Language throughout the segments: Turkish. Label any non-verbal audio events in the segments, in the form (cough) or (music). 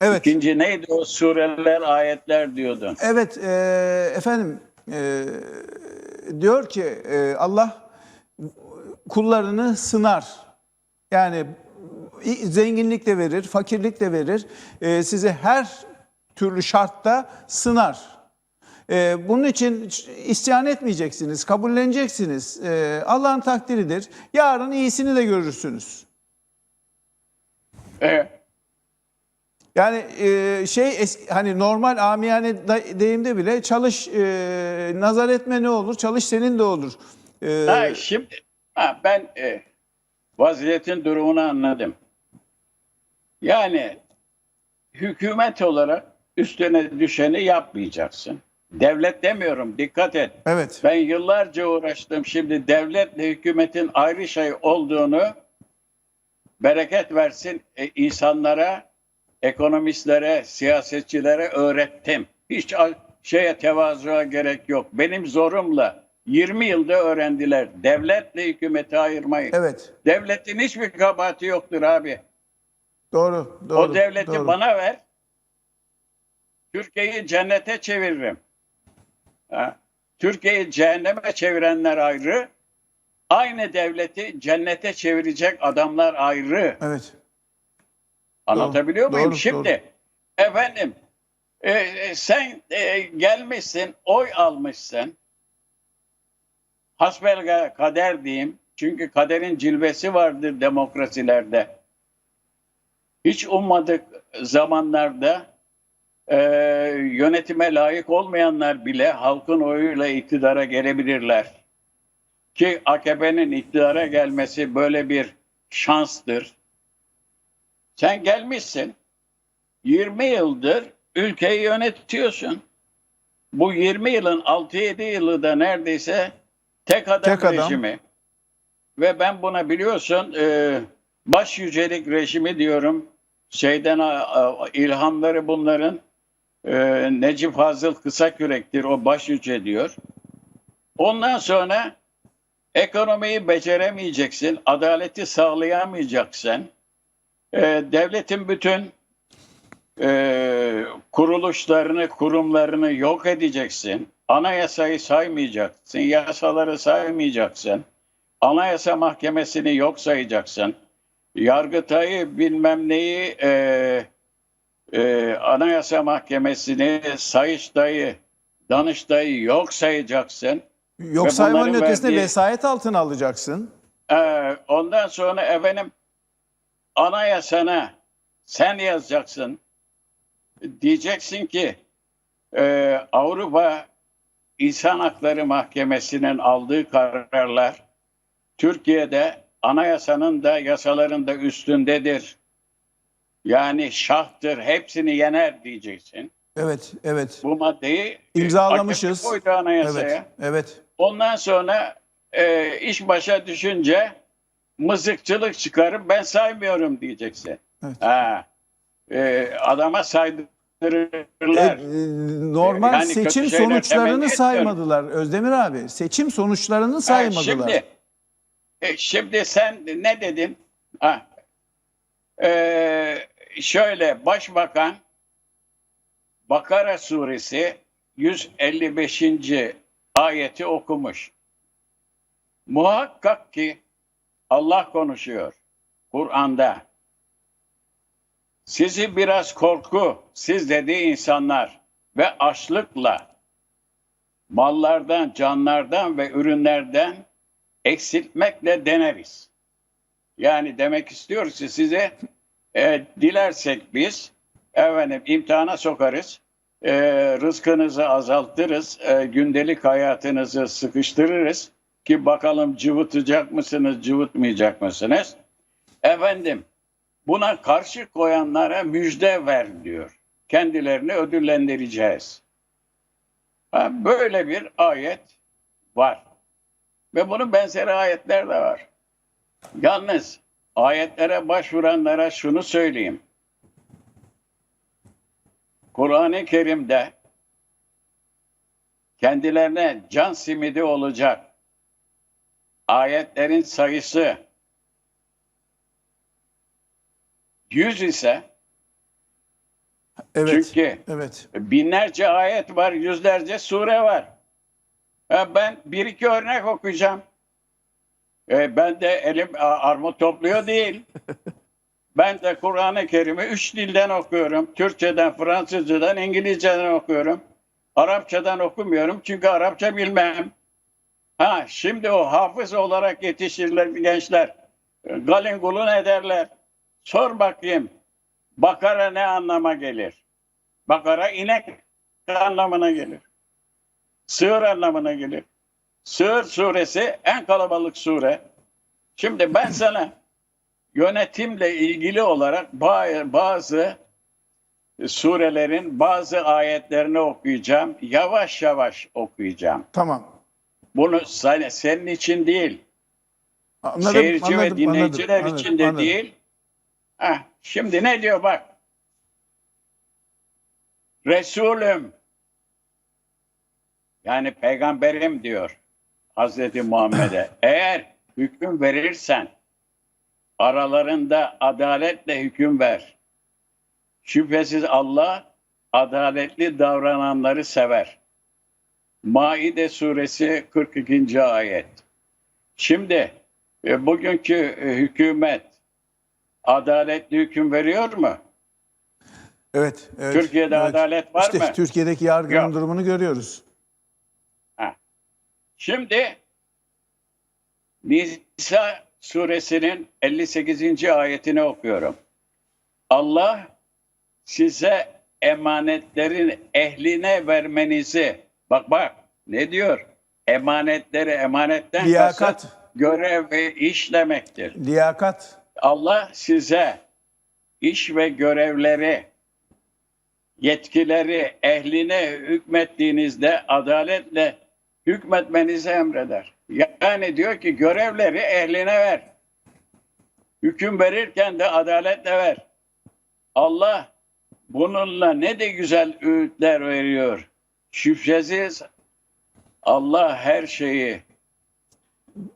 Evet. İkinci neydi o sureler, ayetler diyordun. Evet e, efendim e, diyor ki e, Allah kullarını sınar. Yani zenginlik de verir, fakirlik de verir. E, sizi her türlü şartta sınar. E, bunun için isyan etmeyeceksiniz, kabulleneceksiniz. E, Allah'ın takdiridir. Yarın iyisini de görürsünüz. Evet. Yani e, şey es- hani normal amiyane deyimde bile çalış e, nazar etme ne olur çalış senin de olur. E, Ha, şimdi ha, ben e, vaziyetin durumunu anladım. Yani hükümet olarak üstüne düşeni yapmayacaksın. Devlet demiyorum dikkat et. evet Ben yıllarca uğraştım. Şimdi devletle hükümetin ayrı şey olduğunu bereket versin e, insanlara, ekonomistlere, siyasetçilere öğrettim. Hiç şeye tevazuya gerek yok. Benim zorumla 20 yılda öğrendiler devletle hükümeti ayırmayı. evet Devletin hiçbir kabahati yoktur abi. doğru doğru. o devleti doğru. bana ver. Türkiye'yi cennete çeviririm. Ha? Türkiye'yi cehenneme çevirenler ayrı. Aynı devleti cennete çevirecek adamlar ayrı. Evet Anlatabiliyor Doğru, muyum? doğru, Şimdi efendim e, e, sen e, gelmişsin, oy almışsın. Hasbel kader diyeyim. Çünkü kaderin cilvesi vardır demokrasilerde. Hiç ummadık zamanlarda e, yönetime layık olmayanlar bile halkın oyuyla iktidara gelebilirler. Ki AKP'nin iktidara gelmesi böyle bir şanstır. Sen gelmişsin. 20 yıldır ülkeyi yönetiyorsun. Bu 20 yılın 6-7 yılı da neredeyse tek adam Tek adam. rejimi. Ve ben buna biliyorsun e, baş yücelik rejimi diyorum. Şeyden a- ilhamları bunların e, Necip Fazıl Kısakürek'tir o baş yüce diyor. Ondan sonra ekonomiyi beceremeyeceksin, adaleti sağlayamayacaksın. E, devletin bütün e, kuruluşlarını, kurumlarını yok edeceksin. Anayasayı saymayacaksın, yasaları saymayacaksın. Anayasa Mahkemesi'ni yok sayacaksın. Yargıtay'ı bilmem neyi e, e, Anayasa Mahkemesi'ni, Sayıştay'ı, Danıştay'ı yok sayacaksın. Yok Ve saymanın ötesinde verdiği- vesayet altına alacaksın. Ee, ondan sonra efendim anayasana sen yazacaksın. Diyeceksin ki e, Avrupa İnsan Hakları Mahkemesi'nin aldığı kararlar Türkiye'de anayasanın da yasaların da üstündedir. Yani şahtır, hepsini yener diyeceksin. Evet evet Bu maddeyi İmzalamışız. Koydu anayasaya. evet evet Ondan sonra e, iş başa düşünce mızıkçılık çıkarıp ben saymıyorum diyeceksin. Evet. Ha, e, adama saydırırlar. E, normal Yani seçim sonuçlarını saymadılar Özdemir abi. Seçim sonuçlarını Ha, saymadılar. şimdi, e, şimdi sen ne dedin? Ha, e, şöyle başbakan Bakara suresi 155. ayeti okumuş. Muhakkak ki Allah konuşuyor Kur'an'da. Sizi biraz korku, siz dediği insanlar ve açlıkla mallardan, canlardan ve ürünlerden eksiltmekle deneriz. Yani demek istiyoruz ki size e, dilersek biz efendim imtihana sokarız, e, rızkınızı azaltırız, e, gündelik hayatınızı sıkıştırırız ki bakalım cıvıtacak mısınız, cıvıtmayacak mısınız? Efendim buna karşı koyanlara müjde ver diyor. Kendilerini ödüllendireceğiz. Böyle bir ayet var. Ve bunun benzeri ayetler de var. Yalnız ayetlere başvuranlara şunu söyleyeyim. Kur'an-ı Kerim'de kendilerine can simidi olacak ayetlerin sayısı 100 ise Evet. Çünkü evet. binlerce ayet var, yüzlerce sure var. Ben bir iki örnek okuyacağım. E, Ben de elim armut topluyor değil. (laughs) Ben de Kur'an-ı Kerim'i üç dilden okuyorum. Türkçeden, Fransızcadan, İngilizceden okuyorum. Arapçadan okumuyorum çünkü Arapça bilmem. Ha şimdi o hafız olarak yetişirler gençler. Galin gulun ederler. Sor bakayım. Bakara ne anlama gelir? Bakara inek anlamına gelir. Sığır anlamına gelir. Sığır suresi en kalabalık sure. Şimdi ben sana yönetimle ilgili olarak ba- bazı surelerin bazı ayetlerini okuyacağım. Yavaş yavaş okuyacağım. Tamam. Bunu sen- senin için değil, Anladım, seyirci anladım, ve dinleyiciler anladım, için de anladım. değil. Heh, şimdi ne diyor bak. Resulüm yani peygamberim diyor Hazreti Muhammed'e. (laughs) Eğer hüküm verirsen aralarında adaletle hüküm ver. Şüphesiz Allah adaletli davrananları sever. Maide suresi 42. ayet. Şimdi e, bugünkü e, hükümet adaletli hüküm veriyor mu? Evet, evet. Türkiye'de evet. adalet var İşte mı? Türkiye'deki yargının Yok. durumunu görüyoruz. Şimdi Nisa suresinin 58. ayetini okuyorum. Allah size emanetlerin ehline vermenizi bak bak ne diyor? Emanetleri emanetten Liyakat. kasıt görev ve iş demektir. Liyakat. Allah size iş ve görevleri, yetkileri ehline hükmettiğinizde adaletle hükmetmenizi emreder. Yani diyor ki görevleri ehline ver. Hüküm verirken de adaletle ver. Allah bununla ne de güzel öğütler veriyor. Şüphesiz Allah her şeyi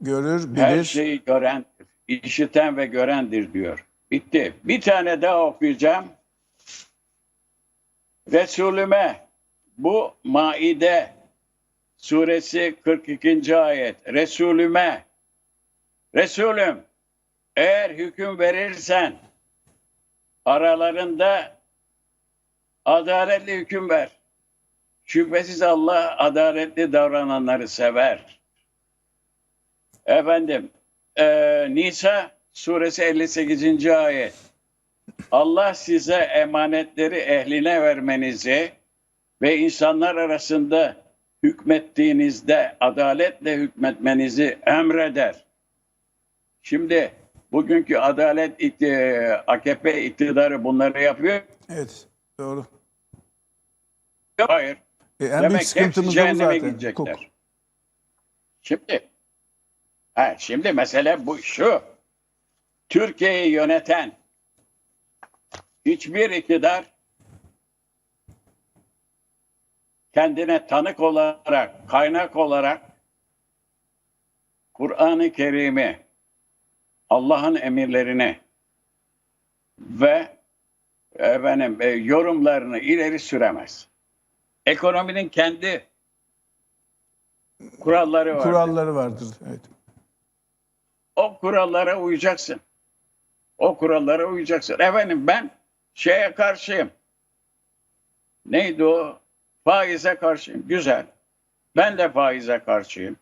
Görür, bilir. her şeyi görendir. işiten ve görendir diyor. Bitti. Bir tane daha okuyacağım. Resulüme bu Maide suresi 42. ayet. Resulüme Resulüm eğer hüküm verirsen aralarında adaletli hüküm ver. Şüphesiz Allah adaletli davrananları sever. Efendim, eee, Nisa suresi 58. ayet. Allah size emanetleri ehline vermenizi ve insanlar arasında hükmettiğinizde adaletle hükmetmenizi emreder. Şimdi bugünkü adalet ikti- AKP iktidarı bunları yapıyor. Evet, doğru. Hayır. E, en Demek ki sıkıntımız hepsi da bu cehenneme zaten. gidecekler. Hukuk. Şimdi, ha, şimdi mesele bu şu. Türkiye'yi yöneten hiçbir iktidar kendine tanık olarak, kaynak olarak Kur'an-ı Kerim'i, Allah'ın emirlerini ve efendim, e, yorumlarını ileri süremez. Ekonominin kendi kuralları var. Kuralları vardır. Evet. O kurallara uyacaksın. O kurallara uyacaksın. Efendim ben şeye karşıyım. Neydi o? Faize karşıyım. Güzel. Ben de faize karşıyım.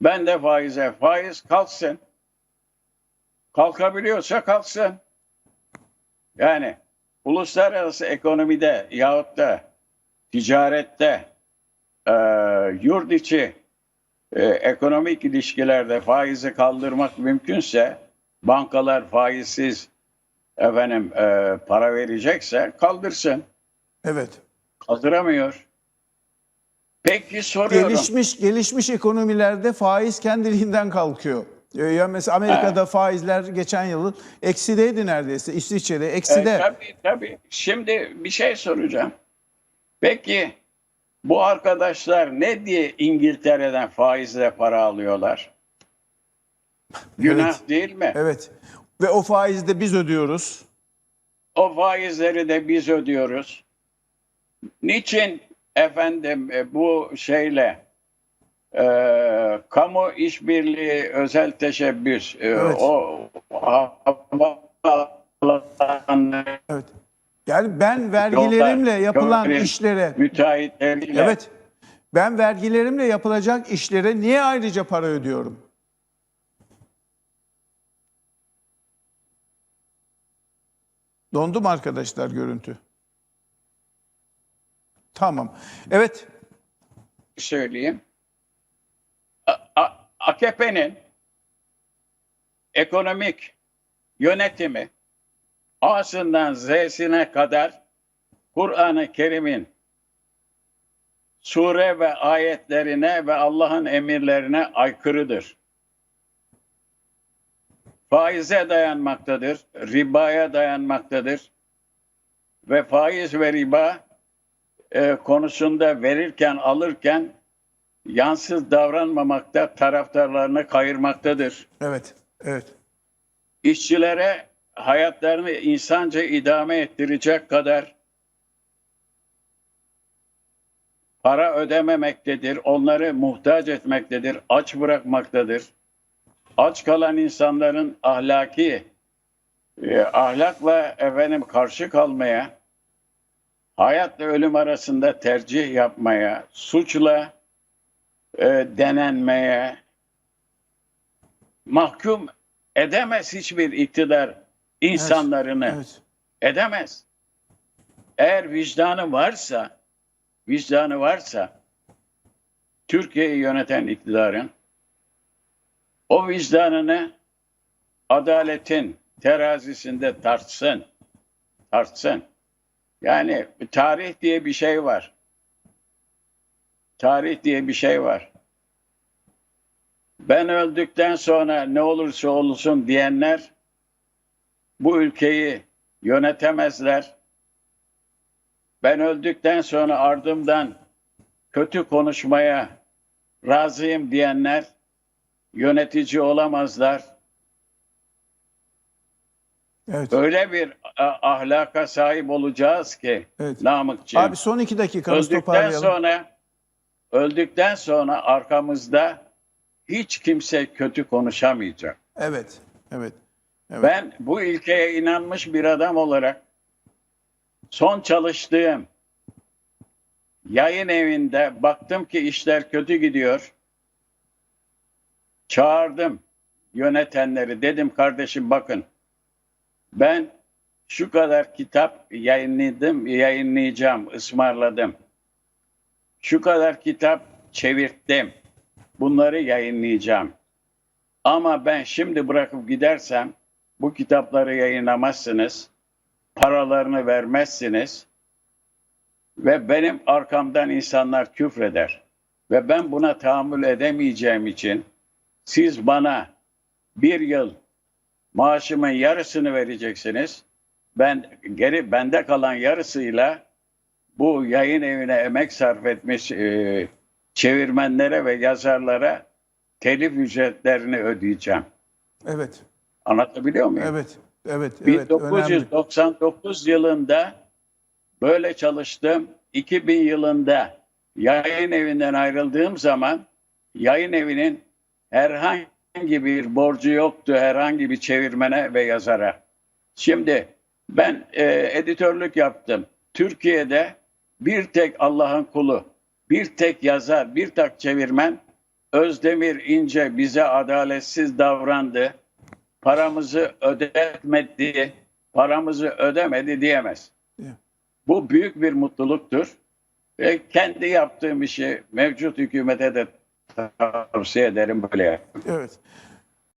Ben de faize. Faiz kalksın. Kalkabiliyorsa kalksın. Yani uluslararası ekonomide yahut da ticarette e, yurt içi e, ekonomik ilişkilerde faizi kaldırmak mümkünse bankalar faizsiz efendim e, para verecekse kaldırsın. Evet. Kaldıramıyor. Peki soruyorum. Gelişmiş gelişmiş ekonomilerde faiz kendiliğinden kalkıyor. E, Ya mesela Amerika'da faizler geçen yıl eksideydi neredeyse. İsviçre'de E, ekside. tabii tabii. Şimdi bir şey soracağım. Peki bu arkadaşlar ne diye İngiltere'den faizle para alıyorlar? Günah Evet. değil mi? Evet. Ve o faizi de biz ödüyoruz. o faizleri de biz ödüyoruz. Niçin efendim e, bu şeyle e, kamu işbirliği özel teşebbüs e, Evet. o havaalanı Evet. Yani ben vergilerimle Yollar, yapılan köprü, işlere müteahhitleriyle Evet. Ben vergilerimle yapılacak işlere niye ayrıca para ödüyorum? Dondu mu arkadaşlar görüntü? Tamam. Evet. söyleyeyim. AKP'nin ekonomik yönetimi A'sından Z'sine kadar Kur'an-ı Kerim'in sure ve ayetlerine ve Allah'ın emirlerine aykırıdır. Faize dayanmaktadır, ribaya dayanmaktadır ve faiz ve riba e, konusunda verirken alırken yansız davranmamakta, taraftarlarını kayırmaktadır. Evet. Evet. İşçilere hayatlarını insanca idame ettirecek kadar para ödememektedir, onları muhtaç etmektedir, aç bırakmaktadır. Aç kalan insanların ahlaki e, ahlakla efendim karşı kalmaya, hayatla ölüm arasında tercih yapmaya, suçla e, denenmeye mahkum edemez hiçbir iktidar insanlarını. Evet. Edemez. Eğer vicdanı varsa, vicdanı varsa Türkiye'yi yöneten iktidarın o vicdanını adaletin terazisinde tartsın. Tartsın. Yani tarih diye bir şey var. Tarih diye bir şey var. Ben öldükten sonra ne olursa olsun diyenler bu ülkeyi yönetemezler. Ben öldükten sonra ardımdan kötü konuşmaya razıyım diyenler yönetici olamazlar. Evet. Öyle bir ahlaka sahip olacağız ki Evet. Namıkçığım. Abi son iki dakikamız öldükten toparlayalım. sonra öldükten sonra arkamızda hiç kimse kötü konuşamayacak. Evet. Evet. Evet. Ben bu ilkeye inanmış bir adam olarak son çalıştığım yayın evinde baktım ki işler kötü gidiyor. Çağırdım yönetenleri. Dedim kardeşim bakın ben şu kadar kitap yayınladım, yayınlayacağım, ısmarladım. Şu kadar kitap çevirttim. Bunları yayınlayacağım. Ama ben şimdi bırakıp gidersem bu kitapları yayınlamazsınız. Paralarını vermezsiniz. Ve benim arkamdan insanlar küfreder. Ve ben buna tahammül edemeyeceğim için siz bana bir yıl maaşımın yarısını vereceksiniz. Ben geri bende kalan yarısıyla bu yayın evine emek sarf etmiş e, çevirmenlere ve yazarlara telif ücretlerini ödeyeceğim. Evet. Anlatabiliyor muyum? Evet. Evet. Evet. Önemli. 1999 yılında böyle çalıştım. 2000 yılında yayın evinden ayrıldığım zaman yayın evinin herhangi bir borcu yoktu herhangi bir çevirmene ve yazara. Şimdi ben e, editörlük yaptım. Türkiye'de bir tek Allah'ın kulu, bir tek yazar, bir tek çevirmen Özdemir İnce bize adaletsiz davrandı. Paramızı ödetmedi, paramızı ödemedi diyemez. Yeah. Bu büyük bir mutluluktur. Ve kendi yaptığım işi mevcut hükümete de tavsiye ederim böyle yap. Evet.